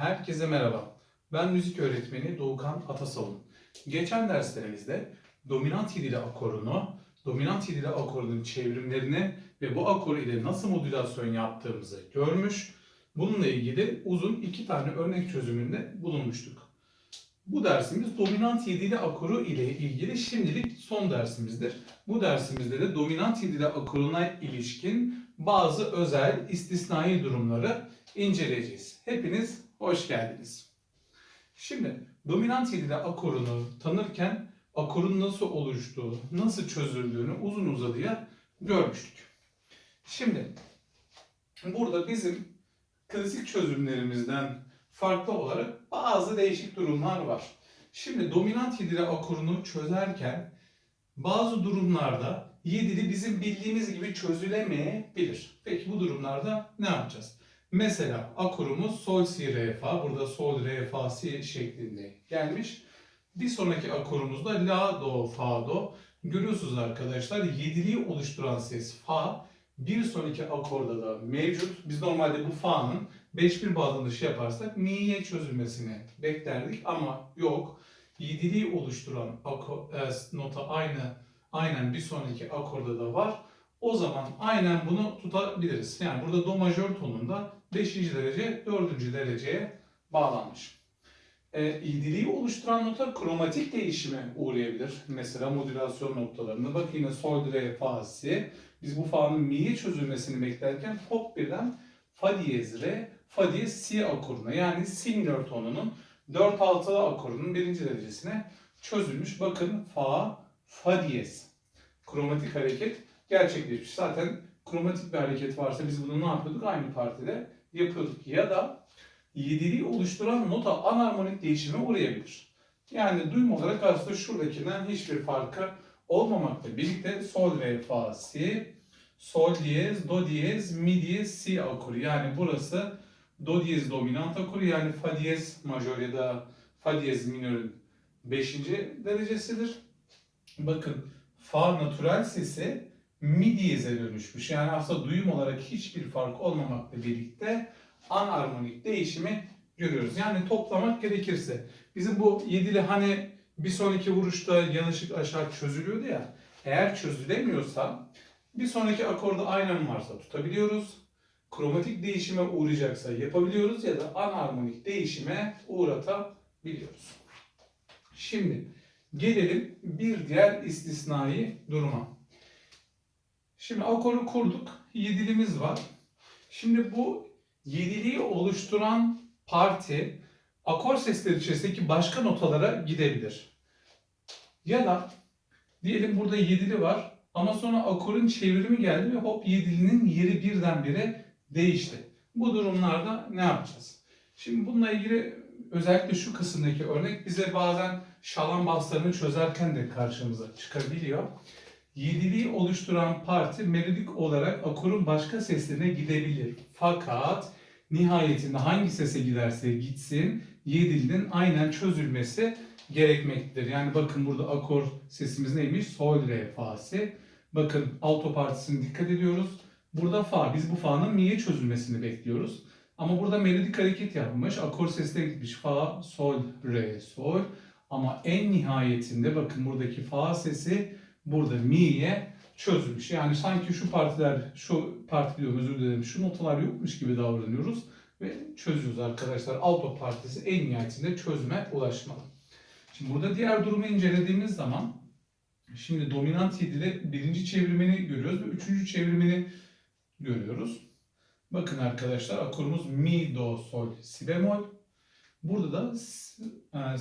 Herkese merhaba. Ben müzik öğretmeni Doğukan Atasavun. Geçen derslerimizde dominant yedili akorunu, dominant yedili akorunun çevrimlerini ve bu akor ile nasıl modülasyon yaptığımızı görmüş. Bununla ilgili uzun iki tane örnek çözümünde bulunmuştuk. Bu dersimiz dominant yedili akoru ile ilgili şimdilik son dersimizdir. Bu dersimizde de dominant yedili akoruna ilişkin bazı özel istisnai durumları inceleyeceğiz. Hepiniz hoş geldiniz. Şimdi dominant yedili akorunu tanırken akorun nasıl oluştuğu, nasıl çözüldüğünü uzun uzadıya görmüştük. Şimdi burada bizim klasik çözümlerimizden farklı olarak bazı değişik durumlar var. Şimdi dominant yedili akorunu çözerken bazı durumlarda yedili bizim bildiğimiz gibi çözülemeyebilir. Peki bu durumlarda ne yapacağız? Mesela akorumuz sol si re fa burada sol re fa si şeklinde gelmiş. Bir sonraki akorumuzda la do fa do. Görüyorsunuz arkadaşlar yediliği oluşturan ses fa bir sonraki akorda da mevcut. Biz normalde bu fa'nın 5-1 bağlanışı yaparsak mi'ye çözülmesini beklerdik ama yok. Yediliği oluşturan ako- e, nota aynı aynen bir sonraki akorda da var. O zaman aynen bunu tutabiliriz. Yani burada do majör tonunda 5. derece 4. dereceye bağlanmış. E, iyiliği oluşturan nota kromatik değişime uğrayabilir. Mesela modülasyon noktalarında. Bak yine sol, re, fa. Biz bu fa'nın mi'ye çözülmesini beklerken hop birden fa diyez re, fa diyez si akoruna yani si minör tonunun 4 altılı akorunun birinci derecesine çözülmüş. Bakın fa, fa diyez. Kromatik hareket gerçekleşmiş. Zaten kromatik bir hareket varsa biz bunu ne yapıyorduk? Aynı partide yapıyorduk. Ya da yediliği oluşturan nota anarmonik değişime uğrayabilir. Yani duyum olarak aslında şuradakinden hiçbir farkı olmamakla birlikte sol, re, fa, si, sol diyez, do diyez, mi diyez, si akoru. Yani burası do diyez dominant akoru yani fa diyez majör ya da fa diyez minörün 5. derecesidir. Bakın fa natural sesi mi diyeze dönüşmüş. Yani aslında duyum olarak hiçbir fark olmamakla birlikte anarmonik değişimi görüyoruz. Yani toplamak gerekirse bizim bu yedili hani bir sonraki vuruşta yanlışlık aşağı çözülüyordu ya. Eğer çözülemiyorsa bir sonraki akorda aynen varsa tutabiliyoruz. Kromatik değişime uğrayacaksa yapabiliyoruz ya da anarmonik değişime uğratabiliyoruz. Şimdi gelelim bir diğer istisnai duruma. Şimdi akoru kurduk. Yedilimiz var. Şimdi bu yediliği oluşturan parti akor sesleri içerisindeki başka notalara gidebilir. Ya da diyelim burada yedili var ama sonra akorun çevrimi geldi ve hop yedilinin yeri birdenbire değişti. Bu durumlarda ne yapacağız? Şimdi bununla ilgili özellikle şu kısımdaki örnek bize bazen şalan baslarını çözerken de karşımıza çıkabiliyor. Yediliği oluşturan parti melodik olarak akorun başka seslerine gidebilir. Fakat nihayetinde hangi sese giderse gitsin yedilinin aynen çözülmesi gerekmektedir. Yani bakın burada akor sesimiz neymiş? Sol, re, fa, si. Bakın alto partisine dikkat ediyoruz. Burada fa. Biz bu fa'nın mi'ye çözülmesini bekliyoruz. Ama burada melodik hareket yapmış. Akor sesine gitmiş. Fa, sol, re, sol. Ama en nihayetinde bakın buradaki fa sesi burada mi'ye çözülmüş. Yani sanki şu partiler, şu parti diyorum özür dilerim, şu notalar yokmuş gibi davranıyoruz ve çözüyoruz arkadaşlar. Alto partisi en nihayetinde çözüme ulaşmalı. Şimdi burada diğer durumu incelediğimiz zaman şimdi dominant 7'de birinci çevrimini görüyoruz ve üçüncü çevrimini görüyoruz. Bakın arkadaşlar akorumuz mi, do, sol, si bemol. Burada da e,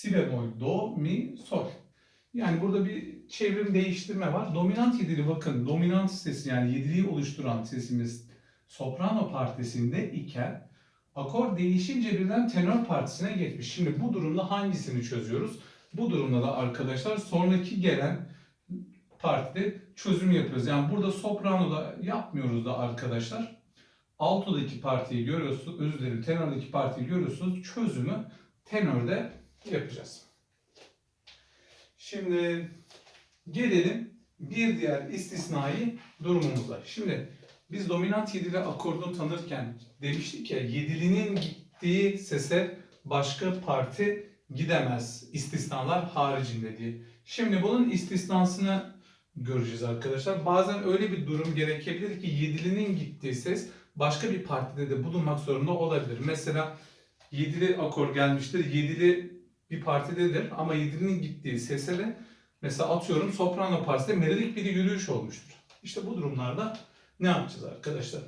si bemol, do, mi, sol. Yani burada bir çevrim değiştirme var. Dominant yedili bakın dominant sesi yani yediliği oluşturan sesimiz soprano partisinde iken akor değişince birden tenor partisine geçmiş. Şimdi bu durumda hangisini çözüyoruz? Bu durumda da arkadaşlar sonraki gelen partide çözüm yapıyoruz. Yani burada sopranoda yapmıyoruz da arkadaşlar. Alto'daki partiyi görüyorsunuz, özür dilerim tenordaki partiyi görüyorsunuz. Çözümü tenörde yapacağız. Şimdi gelelim bir diğer istisnai durumumuza. Şimdi biz dominant yedili akordunu tanırken demiştik ya yedilinin gittiği sese başka parti gidemez. İstisnalar haricinde diye. Şimdi bunun istisnasını göreceğiz arkadaşlar. Bazen öyle bir durum gerekebilir ki yedilinin gittiği ses başka bir partide de bulunmak zorunda olabilir. Mesela yedili akor gelmiştir. Yedili bir partidedir ama yedilinin gittiği sese mesela atıyorum soprano partisinde melodik bir yürüyüş olmuştur. İşte bu durumlarda ne yapacağız arkadaşlar?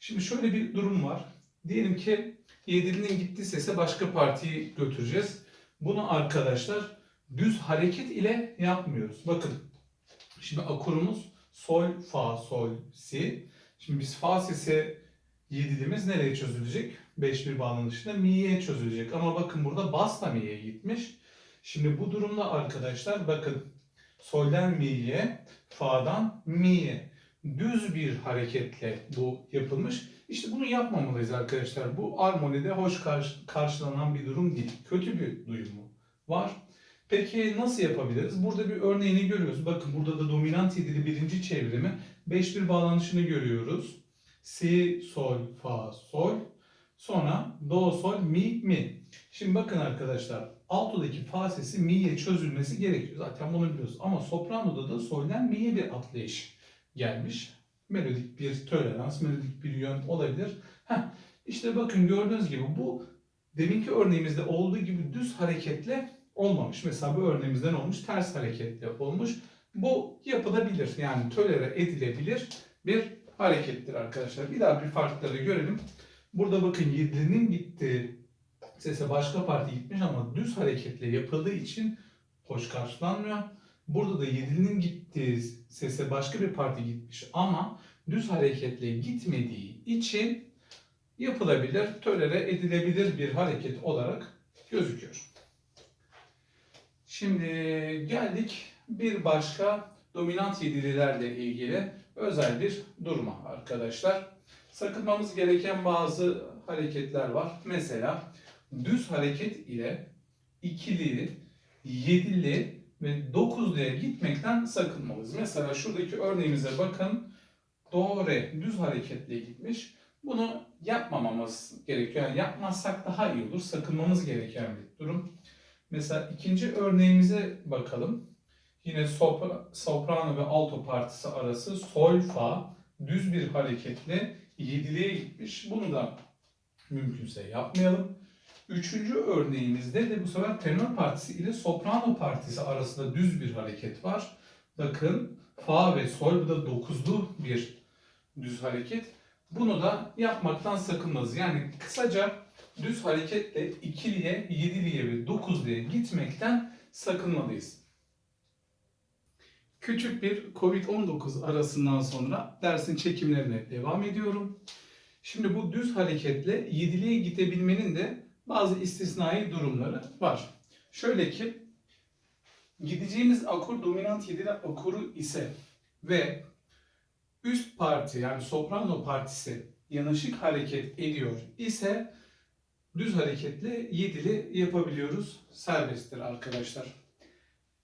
Şimdi şöyle bir durum var. Diyelim ki yedilinin gittiği sese başka partiyi götüreceğiz. Bunu arkadaşlar düz hareket ile yapmıyoruz. Bakın şimdi akorumuz sol, fa, sol, si. Şimdi biz fa sesi yedilimiz nereye çözülecek? 5-1 bağlanışında mi'ye çözülecek. Ama bakın burada bas da mi'ye gitmiş. Şimdi bu durumda arkadaşlar bakın solden mi'ye, fa'dan mi'ye düz bir hareketle bu yapılmış. İşte bunu yapmamalıyız arkadaşlar. Bu armonide hoş karşı- karşılanan bir durum değil. Kötü bir duyumu var. Peki nasıl yapabiliriz? Burada bir örneğini görüyoruz. Bakın burada da dominant yedili birinci çevrimi 5-1 bağlanışını görüyoruz. Si, sol, fa, sol. Sonra do, sol, mi, mi. Şimdi bakın arkadaşlar altodaki fa sesi mi'ye çözülmesi gerekiyor. Zaten bunu biliyoruz. Ama sopranoda da solden mi'ye bir atlayış gelmiş. Melodik bir tolerans, melodik bir yön olabilir. Heh, işte bakın gördüğünüz gibi bu deminki örneğimizde olduğu gibi düz hareketle olmamış. Mesela bu örneğimizde ne olmuş? Ters hareketle olmuş. Bu yapılabilir. Yani tolere edilebilir bir harekettir arkadaşlar. Bir daha bir farkları görelim. Burada bakın yedilinin gittiği sese başka parti gitmiş ama düz hareketle yapıldığı için hoş karşılanmıyor. Burada da yedilinin gittiği sese başka bir parti gitmiş ama düz hareketle gitmediği için yapılabilir, tolere edilebilir bir hareket olarak gözüküyor. Şimdi geldik bir başka dominant yedililerle ilgili özel bir duruma arkadaşlar. Sakınmamız gereken bazı hareketler var. Mesela düz hareket ile ikili, yedili ve dokuzluya gitmekten sakınmalıyız. Mesela şuradaki örneğimize bakın. Do, re düz hareketle gitmiş. Bunu yapmamamız gerekiyor. Yani yapmazsak daha iyi olur. Sakınmamız gereken bir durum. Mesela ikinci örneğimize bakalım. Yine sopra, soprano ve alto partisi arası sol fa düz bir hareketle yediliğe gitmiş. Bunu da mümkünse yapmayalım. Üçüncü örneğimizde de bu sefer tenor partisi ile soprano partisi arasında düz bir hareket var. Bakın fa ve sol bu da dokuzlu bir düz hareket. Bunu da yapmaktan sakınmaz. Yani kısaca düz hareketle ikiliye, yediliye ve dokuzluya gitmekten sakınmalıyız. Küçük bir Covid-19 arasından sonra dersin çekimlerine devam ediyorum. Şimdi bu düz hareketle yediliğe gidebilmenin de bazı istisnai durumları var. Şöyle ki gideceğimiz akor dominant yedili akoru ise ve üst parti yani soprano partisi yanaşık hareket ediyor ise düz hareketle yedili yapabiliyoruz. Serbesttir arkadaşlar.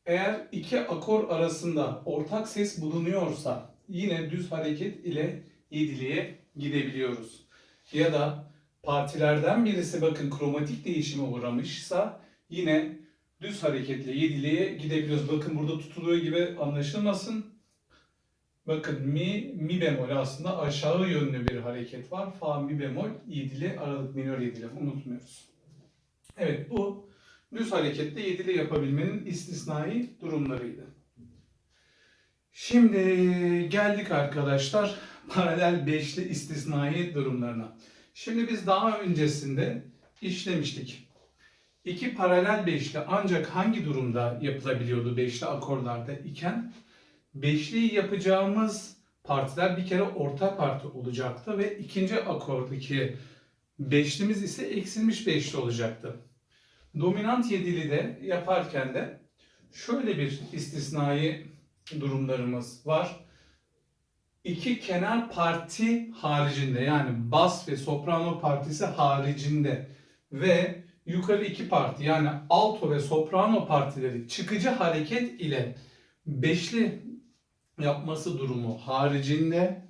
Eğer iki akor arasında ortak ses bulunuyorsa yine düz hareket ile yediliğe gidebiliyoruz. Ya da partilerden birisi bakın kromatik değişime uğramışsa yine düz hareketle yediliğe gidebiliyoruz. Bakın burada tutuluyor gibi anlaşılmasın. Bakın mi, mi bemol aslında aşağı yönlü bir hareket var. Fa, mi bemol, yedili, aralık minör yedili. Unutmuyoruz. Evet bu düz hareketle yedili yapabilmenin istisnai durumlarıydı. Şimdi geldik arkadaşlar paralel beşli istisnai durumlarına. Şimdi biz daha öncesinde işlemiştik. İki paralel beşli ancak hangi durumda yapılabiliyordu beşli akorlarda iken? Beşli yapacağımız partiler bir kere orta parti olacaktı ve ikinci akordaki beşlimiz ise eksilmiş beşli olacaktı. Dominant yedili de yaparken de şöyle bir istisnai durumlarımız var. İki kenar parti haricinde yani bas ve soprano partisi haricinde ve yukarı iki parti yani alto ve soprano partileri çıkıcı hareket ile beşli yapması durumu haricinde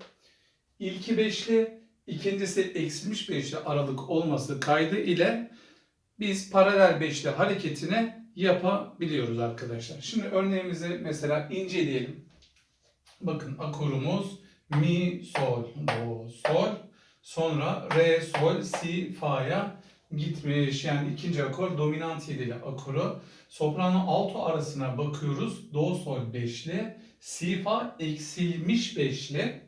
ilki beşli, İkincisi eksilmiş beşli aralık olması kaydı ile biz paralel beşli hareketini yapabiliyoruz arkadaşlar. Şimdi örneğimizi mesela inceleyelim. Bakın akorumuz mi, sol, do, sol. Sonra re, sol, si, fa'ya gitmiş. Yani ikinci akor dominant yedili akoru. Soprano alto arasına bakıyoruz. Do, sol beşli. Si, fa eksilmiş beşli.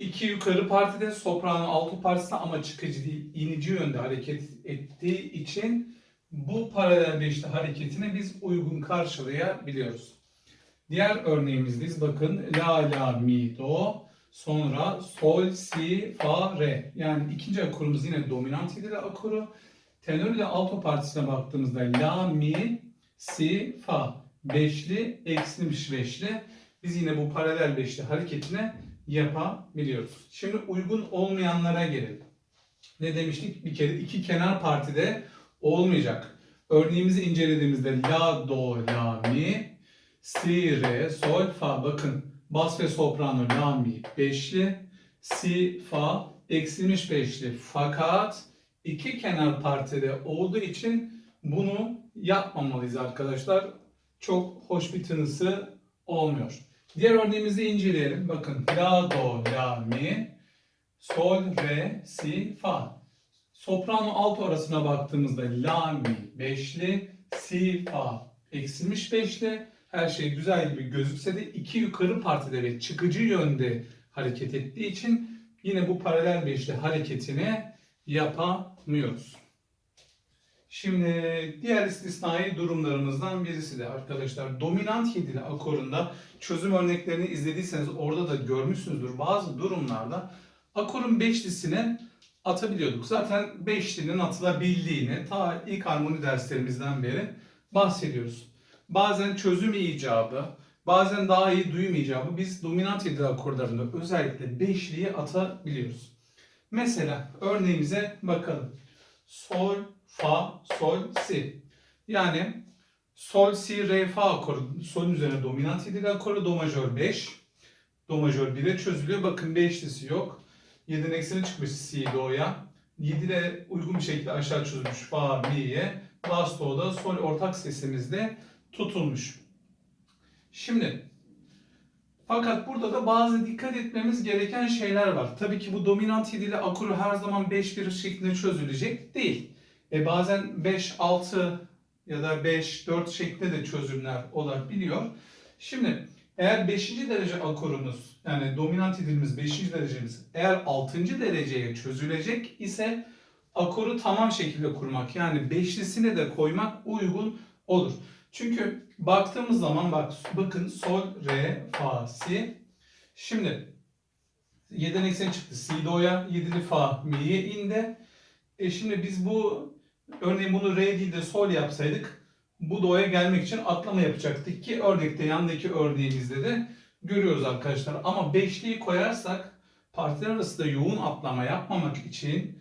İki yukarı partide soprano alto partisinde ama çıkıcı değil inici yönde hareket ettiği için bu paralel beşli hareketini biz uygun karşılayabiliyoruz. Diğer örneğimizdeyiz. Bakın la la mi do sonra sol si fa re. Yani ikinci akorumuz yine dominant yedili akoru. Tenor ile alto partisine baktığımızda la mi si fa beşli eksilmiş beşli. Biz yine bu paralel beşli hareketine yapabiliyoruz. Şimdi uygun olmayanlara gelelim. Ne demiştik? Bir kere iki kenar partide olmayacak. Örneğimizi incelediğimizde la do la mi si re sol fa bakın bas ve soprano la mi beşli si fa eksilmiş beşli fakat iki kenar partide olduğu için bunu yapmamalıyız arkadaşlar. Çok hoş bir tınısı olmuyor. Diğer örneğimizi inceleyelim. Bakın la do la mi sol re si fa. Soprano alto arasına baktığımızda la mi beşli si fa eksilmiş beşli. Her şey güzel gibi gözükse de iki yukarı partide ve çıkıcı yönde hareket ettiği için yine bu paralel beşli hareketini yapamıyoruz. Şimdi diğer istisnai durumlarımızdan birisi de arkadaşlar dominant yedili akorunda çözüm örneklerini izlediyseniz orada da görmüşsünüzdür. Bazı durumlarda akorun beşlisine atabiliyorduk. Zaten beşlinin atılabildiğini ta ilk harmoni derslerimizden beri bahsediyoruz. Bazen çözüm icabı, bazen daha iyi duyum icabı biz dominant yedili akorlarında özellikle beşliyi atabiliyoruz. Mesela örneğimize bakalım. Sol, fa, sol, si. Yani sol, si, re, fa akoru. Solun üzerine dominant yedili akoru. Do majör 5. Do majör 1'e çözülüyor. Bakın beşlisi yok. 7'nin ekseni çıkmış si, do'ya. 7 de uygun bir şekilde aşağı çözülmüş fa, mi'ye. Bas, do'da sol ortak sesimizde tutulmuş. Şimdi fakat burada da bazı dikkat etmemiz gereken şeyler var. Tabii ki bu dominant yedili akuru her zaman 5-1 şeklinde çözülecek değil. E bazen 5-6 ya da 5-4 şeklinde de çözümler olabiliyor. Şimdi eğer 5. derece akorumuz yani dominant yedilimiz 5. derecemiz eğer 6. dereceye çözülecek ise akoru tamam şekilde kurmak yani beşlisini de koymak uygun olur. Çünkü baktığımız zaman bak bakın sol, re, fa, si. Şimdi 7'den eksen çıktı. Si do'ya 7'li fa mi'ye indi. E şimdi biz bu örneğin bunu re değil de sol yapsaydık bu do'ya gelmek için atlama yapacaktık ki örnekte yandaki örneğimizde de görüyoruz arkadaşlar. Ama beşliği koyarsak partiler arasında yoğun atlama yapmamak için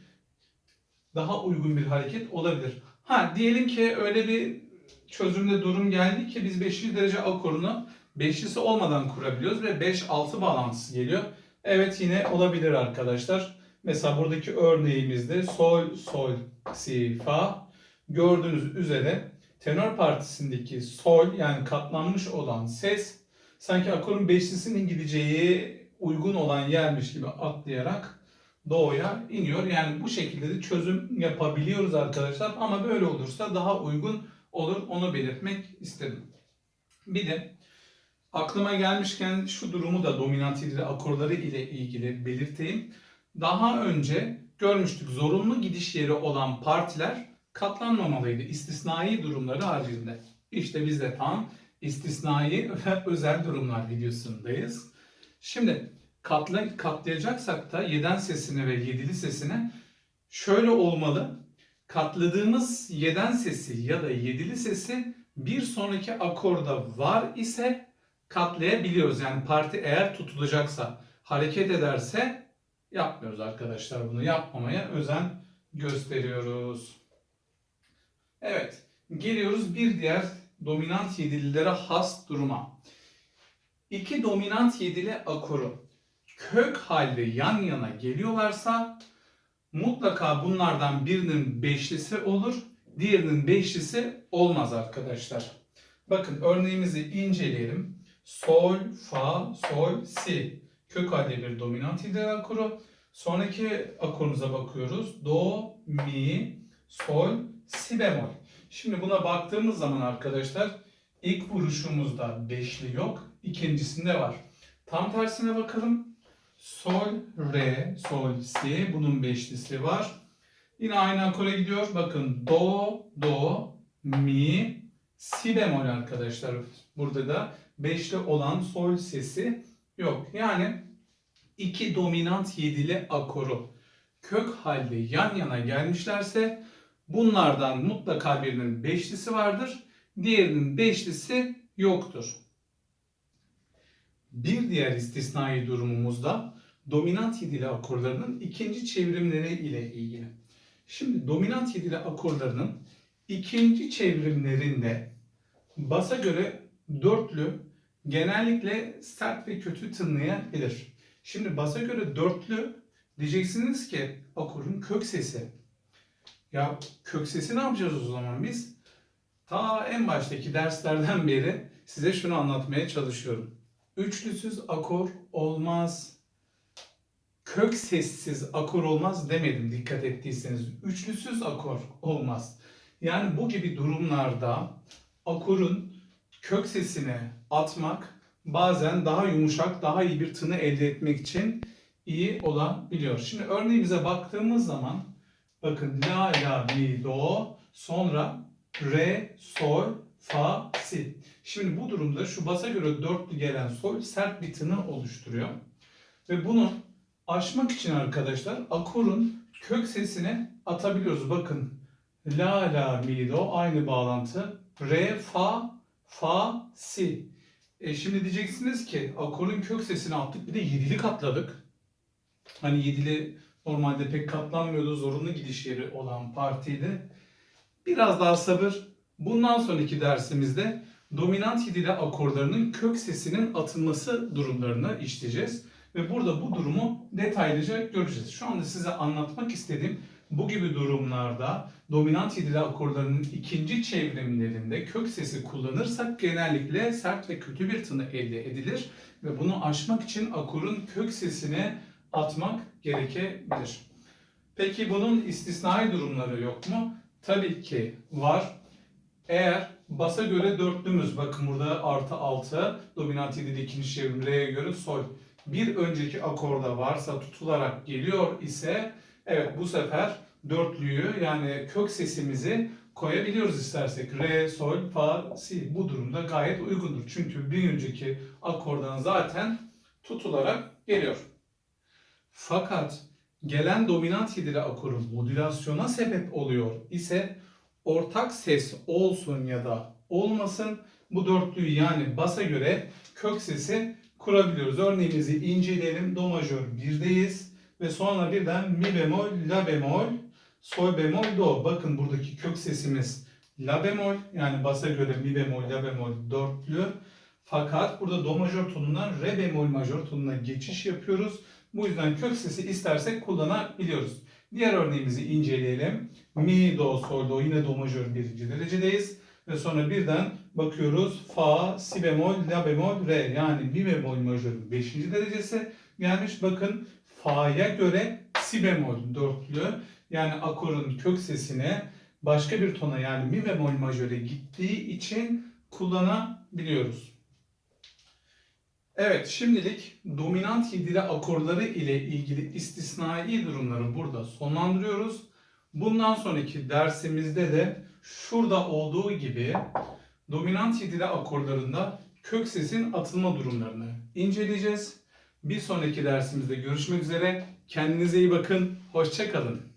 daha uygun bir hareket olabilir. Ha diyelim ki öyle bir çözümde durum geldi ki biz 5. derece akorunu beşlisi olmadan kurabiliyoruz ve 5-6 bağlantısı geliyor. Evet yine olabilir arkadaşlar. Mesela buradaki örneğimizde sol, sol, si, fa. Gördüğünüz üzere tenor partisindeki sol yani katlanmış olan ses sanki akorun beşlisinin gideceği uygun olan yermiş gibi atlayarak doğuya iniyor. Yani bu şekilde de çözüm yapabiliyoruz arkadaşlar ama böyle olursa daha uygun olur onu belirtmek istedim. Bir de aklıma gelmişken şu durumu da dominant yedili akorları ile ilgili belirteyim. Daha önce görmüştük zorunlu gidiş yeri olan partiler katlanmamalıydı istisnai durumları haricinde. İşte biz de tam istisnai ve özel durumlar videosundayız. Şimdi katla, katlayacaksak da yeden sesine ve yedili sesine şöyle olmalı katladığımız yeden sesi ya da yedili sesi bir sonraki akorda var ise katlayabiliyoruz. Yani parti eğer tutulacaksa, hareket ederse yapmıyoruz arkadaşlar. Bunu yapmamaya özen gösteriyoruz. Evet, geliyoruz bir diğer dominant yedililere has duruma. İki dominant yedili akoru kök halde yan yana geliyorlarsa mutlaka bunlardan birinin beşlisi olur, diğerinin beşlisi olmaz arkadaşlar. Bakın örneğimizi inceleyelim. Sol, fa, sol, si. Kök halde bir dominant ideal akoru. Sonraki akorumuza bakıyoruz. Do, mi, sol, si bemol. Şimdi buna baktığımız zaman arkadaşlar ilk vuruşumuzda beşli yok. ikincisinde var. Tam tersine bakalım. Sol, re, sol, si. Bunun beşlisi var. Yine aynı akora gidiyor. Bakın do, do, mi, si bemol arkadaşlar. Burada da beşli olan sol sesi yok. Yani iki dominant yedili akoru kök halde yan yana gelmişlerse bunlardan mutlaka birinin beşlisi vardır. Diğerinin beşlisi yoktur. Bir diğer istisnai durumumuzda dominant yedili akorlarının ikinci çevrimleri ile ilgili. Şimdi dominant yedili akorlarının ikinci çevrimlerinde basa göre dörtlü genellikle sert ve kötü tınlayabilir. Şimdi basa göre dörtlü diyeceksiniz ki akorun kök sesi. Ya kök sesi ne yapacağız o zaman biz? Ta en baştaki derslerden beri size şunu anlatmaya çalışıyorum. Üçlüsüz akor olmaz. Kök sessiz akor olmaz demedim dikkat ettiyseniz. Üçlüsüz akor olmaz. Yani bu gibi durumlarda akorun kök sesini atmak bazen daha yumuşak, daha iyi bir tını elde etmek için iyi olabiliyor. Şimdi örneğimize baktığımız zaman bakın la, la, mi, do, sonra re, sol, fa, si. Şimdi bu durumda şu basa göre dörtlü gelen sol sert bir tını oluşturuyor. Ve bunu aşmak için arkadaşlar akorun kök sesini atabiliyoruz. Bakın la, la, mi, do aynı bağlantı. Re, fa, fa, si. E şimdi diyeceksiniz ki akorun kök sesini attık bir de yedili katladık. Hani yedili normalde pek katlanmıyordu zorunlu gidiş yeri olan partiydi. Biraz daha sabır. Bundan sonraki dersimizde dominant yedili akorlarının kök sesinin atılması durumlarını işleyeceğiz. Ve burada bu durumu detaylıca göreceğiz. Şu anda size anlatmak istediğim bu gibi durumlarda dominant yedili akorlarının ikinci çevrimlerinde kök sesi kullanırsak genellikle sert ve kötü bir tını elde edilir. Ve bunu aşmak için akorun kök sesini atmak gerekebilir. Peki bunun istisnai durumları yok mu? Tabii ki var. Eğer basa göre dörtlümüz, bakın burada artı 6, dominant yedili ikinci çevrim re'ye göre sol. Bir önceki akorda varsa tutularak geliyor ise evet bu sefer dörtlüyü yani kök sesimizi koyabiliyoruz istersek. Re, sol, fa, si. Bu durumda gayet uygundur. Çünkü bir önceki akordan zaten tutularak geliyor. Fakat gelen dominant yedili akorun modülasyona sebep oluyor ise ortak ses olsun ya da olmasın bu dörtlüyü yani basa göre kök sesi kurabiliyoruz. Örneğimizi inceleyelim. Do majör 1'deyiz ve sonra birden mi bemol, la bemol, sol bemol, do. Bakın buradaki kök sesimiz la bemol yani basa göre mi bemol, la bemol dörtlü. Fakat burada do majör tonundan re bemol majör tonuna geçiş yapıyoruz. Bu yüzden kök sesi istersek kullanabiliyoruz. Diğer örneğimizi inceleyelim. Mi, do, sol, do yine do majör birinci derecedeyiz. Ve sonra birden bakıyoruz fa, si bemol, la bemol, re yani mi bemol majörün 5. derecesi gelmiş. Bakın fa'ya göre si bemol dörtlü yani akorun kök sesine başka bir tona yani mi bemol majöre gittiği için kullanabiliyoruz. Evet şimdilik dominant yedili akorları ile ilgili istisnai durumları burada sonlandırıyoruz. Bundan sonraki dersimizde de şurada olduğu gibi dominant yedili akorlarında kök sesin atılma durumlarını inceleyeceğiz. Bir sonraki dersimizde görüşmek üzere. Kendinize iyi bakın. Hoşçakalın.